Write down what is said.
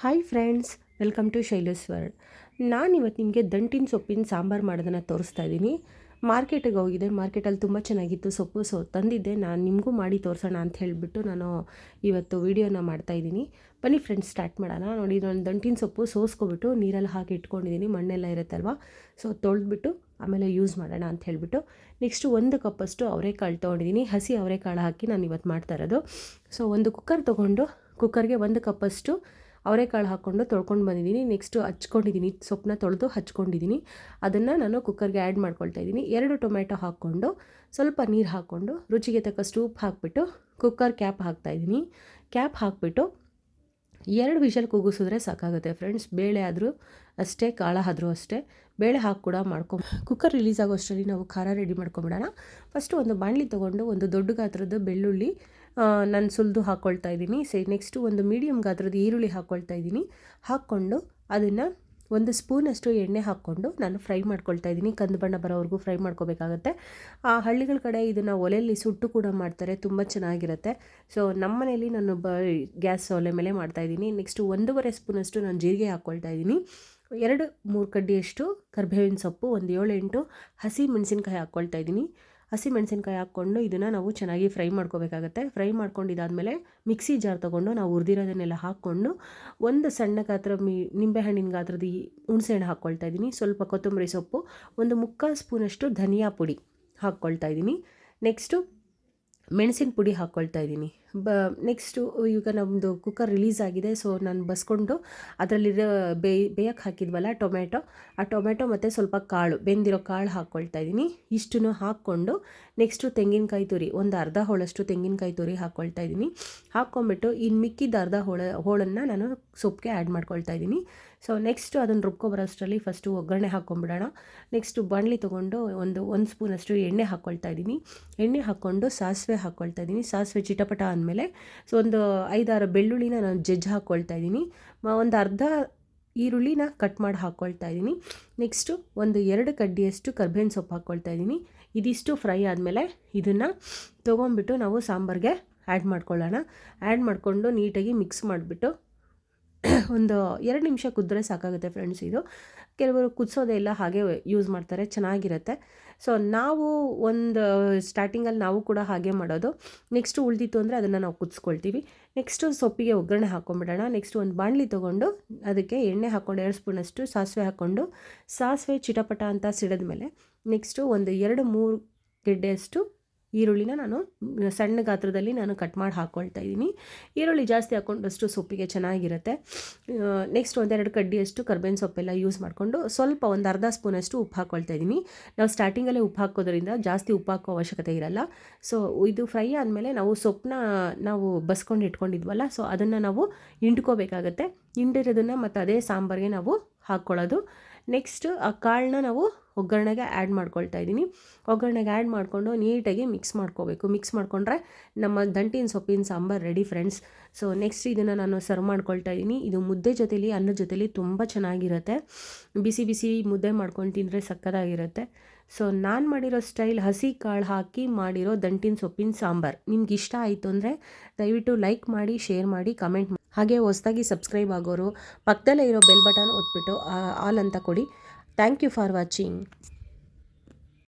Hi friends welcome to Shaileshwar ನಾನು ಇವತ್ತು ನಿಮಗೆ ದಂಟಿನ ಸೊಪ್ಪಿನ ಸಾಂಬಾರು ಮಾಡೋದನ್ನು ತೋರಿಸ್ತಾ ಇದ್ದೀನಿ ಮಾರ್ಕೆಟಿಗೆ ಹೋಗಿದೆ ಮಾರ್ಕೆಟಲ್ಲಿ ತುಂಬ ಚೆನ್ನಾಗಿತ್ತು ಸೊಪ್ಪು ಸೊ ತಂದಿದ್ದೆ. ನಾನು ನಿಮಗೂ ಮಾಡಿ ತೋರಿಸೋಣ ಅಂತ ಹೇಳಿಬಿಟ್ಟು ನಾನು ಇವತ್ತು ವೀಡಿಯೋನ ಮಾಡ್ತಾಯಿದ್ದೀನಿ ಬನ್ನಿ ಫ್ರೆಂಡ್ಸ್ ಸ್ಟಾರ್ಟ್ ಮಾಡೋಣ. ನೋಡಿ ನಾನು ದಂಟಿನ ಸೊಪ್ಪು ಸೋಸ್ಕೊಬಿಟ್ಟು ನೀರಲ್ಲಿ ಹಾಕಿ ಇಟ್ಕೊಂಡಿದ್ದೀನಿ ಮಣ್ಣೆಲ್ಲ ಇರುತ್ತಲ್ವ? ಸೊ ತೊಳೆದ್ಬಿಟ್ಟು ಆಮೇಲೆ ಯೂಸ್ ಮಾಡೋಣ ಅಂತ ಹೇಳಿಬಿಟ್ಟು. ನೆಕ್ಸ್ಟು ಒಂದು ಕಪ್ಪಷ್ಟು ಅವರೆಕಾಳು ತೊಗೊಂಡಿದ್ದೀನಿ ಹಸಿ ಅವರೆಕಾಳು ಹಾಕಿ ನಾನು ಇವತ್ತು ಮಾಡ್ತಾ ಇರೋದು. ಸೊ ಒಂದು ಕುಕ್ಕರ್ ತೊಗೊಂಡು ಕುಕ್ಕರ್ಗೆ ಒಂದು ಕಪ್ಪಷ್ಟು ಅವರೆಕಾಳು ಹಾಕ್ಕೊಂಡು ತೊಳ್ಕೊಂಡು ಬಂದಿದ್ದೀನಿ. ನೆಕ್ಸ್ಟು ಹಚ್ಕೊಂಡಿದ್ದೀನಿ. ಸೊಪ್ಪನ್ನ ತೊಳೆದು ಹಚ್ಕೊಂಡಿದ್ದೀನಿ. ಅದನ್ನು ನಾನು ಕುಕ್ಕರ್ಗೆ ಆ್ಯಡ್ ಮಾಡ್ಕೊಳ್ತಾ ಇದ್ದೀನಿ. ಎರಡು ಟೊಮೆಟೊ ಹಾಕ್ಕೊಂಡು ಸ್ವಲ್ಪ ನೀರು ಹಾಕ್ಕೊಂಡು ರುಚಿಗೆ ತಕ್ಕಷ್ಟು ಉಪ್ಪು ಹಾಕ್ಬಿಟ್ಟು ಕುಕ್ಕರ್ ಕ್ಯಾಪ್ ಹಾಕ್ತಾಯಿದ್ದೀನಿ ಕ್ಯಾಪ್ ಹಾಕ್ಬಿಟ್ಟು ಎರಡು ವಿಷಲ್ ಕೂಗಿಸಿದ್ರೆ ಸಾಕಾಗುತ್ತೆ ಫ್ರೆಂಡ್ಸ್ ಬೇಳೆ ಆದರೂ ಅಷ್ಟೇ, ಕಾಳ ಆದರೂ ಅಷ್ಟೇ. ಬೇಳೆ ಹಾಕಿ ಕೂಡ ಮಾಡ್ಕೊ ಕುಕ್ಕರ್ ರಿಲೀಸ್ ಆಗೋ ಅಷ್ಟರಲ್ಲಿ ನಾವು ಖಾರ ರೆಡಿ ಮಾಡ್ಕೊಂಬಿಡೋಣ. ಫಸ್ಟು ಒಂದು ಬಾಣಲಿ ತೊಗೊಂಡು ಒಂದು ದೊಡ್ಡ ಗಾತ್ರದ ಬೆಳ್ಳುಳ್ಳಿ ನಾನು ಸುಲಿದು ಹಾಕ್ಕೊಳ್ತಾ ಇದ್ದೀನಿ. ಸೇ ನೆಕ್ಸ್ಟು ಒಂದು ಮೀಡಿಯಮ್ ಗಾತ್ರದ ಈರುಳ್ಳಿ ಹಾಕ್ಕೊಳ್ತಾ ಇದ್ದೀನಿ. ಹಾಕ್ಕೊಂಡು ಅದನ್ನು ಒಂದು ಸ್ಪೂನಷ್ಟು ಎಣ್ಣೆ ಹಾಕ್ಕೊಂಡು ನಾನು ಫ್ರೈ ಮಾಡ್ಕೊಳ್ತಾ ಇದ್ದೀನಿ. ಕಂದು ಬಣ್ಣ ಬರೋವರೆಗೂ ಫ್ರೈ ಮಾಡ್ಕೋಬೇಕಾಗತ್ತೆ. ಆ ಹಳ್ಳಿಗಳ ಕಡೆ ಇದನ್ನು ಒಲೆಯಲ್ಲಿ ಸುಟ್ಟು ಕೂಡ ಮಾಡ್ತಾರೆ. ತುಂಬ ಚೆನ್ನಾಗಿರುತ್ತೆ. ಸೊ ನಮ್ಮ ಮನೆಯಲ್ಲಿ ನಾನು ಬ, ಗ್ಯಾಸ್ ಒಲೆ ಮೇಲೆ ಮಾಡ್ತಾಯಿದ್ದೀನಿ ನೆಕ್ಸ್ಟು ಒಂದೂವರೆ ಸ್ಪೂನಷ್ಟು ನಾನು ಜೀರಿಗೆ ಹಾಕ್ಕೊಳ್ತಾ ಇದ್ದೀನಿ. ಎರಡು ಮೂರು ಕಡ್ಡಿಯಷ್ಟು ಕರ್ಬೇವಿನ ಸೊಪ್ಪು, ಒಂದು ಏಳು ಎಂಟು ಹಸಿ ಮೆಣಸಿನ್ಕಾಯಿ ಹಾಕ್ಕೊಳ್ತಾ ಇದ್ದೀನಿ. ಹಸಿ ಮೆಣಸಿನ್ಕಾಯಿ ಹಾಕ್ಕೊಂಡು ಇದನ್ನು ನಾವು ಚೆನ್ನಾಗಿ ಫ್ರೈ ಮಾಡ್ಕೋಬೇಕಾಗತ್ತೆ. ಫ್ರೈ ಮಾಡ್ಕೊಂಡಿದ್ದಾದಮೇಲೆ ಮಿಕ್ಸಿ ಜಾರ್ ತೊಗೊಂಡು ನಾವು ಹುರಿದಿರೋದನ್ನೆಲ್ಲ ಹಾಕ್ಕೊಂಡು ಒಂದು ಸಣ್ಣ ಗಾತ್ರ ಮೀ, ನಿಂಬೆಹಣ್ಣಿನ ಗಾತ್ರದ ಈ ಹುಣಸೆಹಣ್ಣು ಹಾಕ್ಕೊಳ್ತಾ ಇದ್ದೀನಿ ಸ್ವಲ್ಪ ಕೊತ್ತಂಬರಿ ಸೊಪ್ಪು, ಒಂದು ಮುಕ್ಕಾಲು ಸ್ಪೂನಷ್ಟು ಧನಿಯಾ ಪುಡಿ ಹಾಕ್ಕೊಳ್ತಾ ಇದ್ದೀನಿ ನೆಕ್ಸ್ಟು ಮೆಣಸಿನ ಪುಡಿ ಹಾಕ್ಕೊಳ್ತಾ ಇದ್ದೀನಿ. ಬ ನೆಕ್ಸ್ಟು ಈಗ ನಮ್ಮದು ಕುಕ್ಕರ್ ರಿಲೀಸ್ ಆಗಿದೆ ಸೊ ನಾನು ಬಸ್ಕೊಂಡು ಅದರಲ್ಲಿರೋ ಬೇಯ್ ಬೇಯಕ್ಕೆ ಹಾಕಿದ್ವಲ್ಲ ಟೊಮೆಟೊ ಆ ಟೊಮೆಟೊ ಮತ್ತು ಸ್ವಲ್ಪ ಕಾಳು, ಬೆಂದಿರೋ ಕಾಳು ಹಾಕ್ಕೊಳ್ತಾ ಇದ್ದೀನಿ. ಇಷ್ಟನ್ನು ಹಾಕ್ಕೊಂಡು ನೆಕ್ಸ್ಟು ತೆಂಗಿನಕಾಯಿ ತುರಿ, ಒಂದು ಅರ್ಧ ಹೋಳಷ್ಟು ತೆಂಗಿನಕಾಯಿ ತುರಿ ಹಾಕ್ಕೊಳ್ತಾ ಇದ್ದೀನಿ. ಹಾಕ್ಕೊಂಬಿಟ್ಟು ಇನ್ನು ಮಿಕ್ಕಿದ ಅರ್ಧ ಹೋಳ, ಹೋಳನ್ನು ನಾನು ಸೊಪ್ಪಿಗೆ ಆ್ಯಡ್ ಮಾಡ್ಕೊಳ್ತಾ ಇದ್ದೀನಿ. ಸೊ ನೆಕ್ಸ್ಟು ಅದನ್ನು ರುಬ್ಕೊಬರೋಷ್ಟರಲ್ಲಿ ಫಸ್ಟು ಒಗ್ಗರಣೆ ಹಾಕ್ಕೊಂಬಿಡೋಣ. ನೆಕ್ಸ್ಟು ಬಾಣಲಿ ತೊಗೊಂಡು ಒಂದು ಒಂದು ಸ್ಪೂನಷ್ಟು ಎಣ್ಣೆ ಹಾಕ್ಕೊಳ್ತಾ ಇದ್ದೀನಿ. ಎಣ್ಣೆ ಹಾಕ್ಕೊಂಡು ಸಾಸಿವೆ ಹಾಕ್ಕೊಳ್ತಾ ಇದ್ದೀನಿ. ಸಾಸಿವೆ ಚಿಟಪಟ ಅಂದಮೇಲೆ ಸೊ, ಒಂದು ಐದಾರು ಬೆಳ್ಳುಳ್ಳಿನ ನಾನು ಜಜ್ಜಿ ಹಾಕ್ಕೊಳ್ತಾ ಇದ್ದೀನಿ. ಒಂದು ಅರ್ಧ ಈರುಳ್ಳಿನ ಕಟ್ ಮಾಡಿ ಹಾಕ್ಕೊಳ್ತಾ ಇದ್ದೀನಿ. ನೆಕ್ಸ್ಟು ಒಂದು ಎರಡು ಕಡ್ಡಿಯಷ್ಟು ಕರ್ಬೇವಿನ ಸೊಪ್ಪು ಹಾಕ್ಕೊಳ್ತಾ ಇದ್ದೀನಿ. ಇದಿಷ್ಟು ಫ್ರೈ ಆದಮೇಲೆ ಇದನ್ನು ತೊಗೊಂಬಿಟ್ಟು ನಾವು ಸಾಂಬಾರಿಗೆ ಆ್ಯಡ್ ಮಾಡ್ಕೊಳ್ಳೋಣ. ಆ್ಯಡ್ ಮಾಡಿಕೊಂಡು ನೀಟಾಗಿ ಮಿಕ್ಸ್ ಮಾಡಿಬಿಟ್ಟು ಒಂದು ಎರಡು ನಿಮಿಷ ಕುದ್ರೆ ಸಾಕಾಗುತ್ತೆ ಫ್ರೆಂಡ್ಸ್ ಇದು. ಕೆಲವರು ಕುದಿಸೋದೇ ಇಲ್ಲ, ಹಾಗೆ ಯೂಸ್ ಮಾಡ್ತಾರೆ, ಚೆನ್ನಾಗಿರುತ್ತೆ. ಸೊ ನಾವು ಒಂದು ಸ್ಟಾರ್ಟಿಂಗಲ್ಲಿ ನಾವು ಕೂಡ ಹಾಗೆ ಮಾಡೋದು. ನೆಕ್ಸ್ಟು ಉಳಿದಿತ್ತು ಅಂದರೆ ಅದನ್ನು ನಾವು ಕುದಿಸ್ಕೊಳ್ತೀವಿ. ನೆಕ್ಸ್ಟು ಸೊಪ್ಪಿಗೆ ಒಗ್ಗರಣೆ ಹಾಕ್ಕೊಂಬಿಡೋಣ ನೆಕ್ಸ್ಟ್ ಒಂದು ಬಾಣಲಿ ತೊಗೊಂಡು ಅದಕ್ಕೆ ಎಣ್ಣೆ ಹಾಕ್ಕೊಂಡು ಎರಡು ಸ್ಪೂನಷ್ಟು ಸಾಸಿವೆ ಹಾಕ್ಕೊಂಡು ಸಾಸಿವೆ ಚಿಟಪಟ ಅಂತ ಸಿಡಿದ ಮೇಲೆ ನೆಕ್ಸ್ಟು ಒಂದು ಎರಡು ಮೂರು ಗೆಡ್ಡೆಯಷ್ಟು ಈರುಳ್ಳಿನ ನಾನು ಸಣ್ಣ ಗಾತ್ರದಲ್ಲಿ ನಾನು ಕಟ್ ಮಾಡಿ ಹಾಕ್ಕೊಳ್ತಾ ಇದ್ದೀನಿ. ಈರುಳ್ಳಿ ಜಾಸ್ತಿ ಹಾಕ್ಕೊಂಡಷ್ಟು ಸೊಪ್ಪಿಗೆ ಚೆನ್ನಾಗಿರುತ್ತೆ. ನೆಕ್ಸ್ಟ್ ಒಂದೆರಡು ಕಡ್ಡಿಯಷ್ಟು ಕರ್ಬೇವಿನ ಸೊಪ್ಪೆಲ್ಲ ಯೂಸ್ ಮಾಡಿಕೊಂಡು ಸ್ವಲ್ಪ ಒಂದು ಅರ್ಧ ಸ್ಪೂನಷ್ಟು ಉಪ್ಪು ಹಾಕ್ಕೊಳ್ತಾ ಇದ್ದೀನಿ. ನಾವು ಸ್ಟಾರ್ಟಿಂಗಲ್ಲೇ ಉಪ್ಪು ಹಾಕೋದ್ರಿಂದ ಜಾಸ್ತಿ ಉಪ್ಪು ಹಾಕೋ ಅವಶ್ಯಕತೆ ಇರಲ್ಲ. ಸೊ ಇದು ಫ್ರೈ ಆದಮೇಲೆ ನಾವು ಸೊಪ್ಪನ್ನ ನಾವು ಬಸ್ಕೊಂಡು ಇಟ್ಕೊಂಡಿದ್ವಲ್ಲ ಸೊ ಅದನ್ನು ನಾವು ಹಿಂಡ್ಕೋಬೇಕಾಗತ್ತೆ. ಹಿಂಡಿರೋದನ್ನು ಮತ್ತು ಅದೇ ಸಾಂಬಾರಿಗೆ ನಾವು ಹಾಕ್ಕೊಳ್ಳೋದು ನೆಕ್ಸ್ಟ್ ಆ ಕಾಳನ್ನ ನಾವು ಒಗ್ಗರಣೆಗೆ ಆ್ಯಡ್ ಮಾಡ್ಕೊಳ್ತಾ ಇದ್ದೀನಿ. ಒಗ್ಗರಣೆಗೆ ಆ್ಯಡ್ ಮಾಡಿಕೊಂಡು ನೀಟಾಗಿ ಮಿಕ್ಸ್ ಮಾಡ್ಕೋಬೇಕು. ಮಿಕ್ಸ್ ಮಾಡಿಕೊಂಡ್ರೆ ನಮ್ಮ ದಂಟಿನ ಸೊಪ್ಪಿನ sambar ready friends so next ಇದನ್ನು ನಾನು ಸರ್ವ್ ಮಾಡ್ಕೊಳ್ತಾ ಇದ್ದೀನಿ. ಇದು ಮುದ್ದೆ ಜೊತೆಲಿ ಅನ್ನದ ಜೊತೆಲಿ ತುಂಬ ಚೆನ್ನಾಗಿರುತ್ತೆ. ಬಿಸಿ ಬಿಸಿ ಮುದ್ದೆ ಮಾಡ್ಕೊಂಡು ತಿಂದರೆ ಸಕ್ಕತ್ತಾಗಿರುತ್ತೆ. ಸೊ ನಾನು ಮಾಡಿರೋ ಸ್ಟೈಲ್ ಹಸಿ ಕಾಳು ಹಾಕಿ ಮಾಡಿರೋ ದಂಟಿನ ಸೊಪ್ಪಿನ ಸಾಂಬಾರು. ನಿಮ್ಗೆ ಇಷ್ಟ ಆಯಿತು ಅಂದರೆ ದಯವಿಟ್ಟು ಲೈಕ್ ಮಾಡಿ ಶೇರ್ ಮಾಡಿ ಕಮೆಂಟ್ ಹಾಗೆ ಹೊಸದಾಗಿ ಸಬ್ಸ್ಕ್ರೈಬ್ ಆಗೋರು ಪಕ್ಕದಲ್ಲೇ ಇರೋ ಬೆಲ್ ಬಟನ್ ಒತ್ಬಿಟ್ಟು ಆಲ್ ಅಂತ ಕೊಡಿ. Thank you for watching.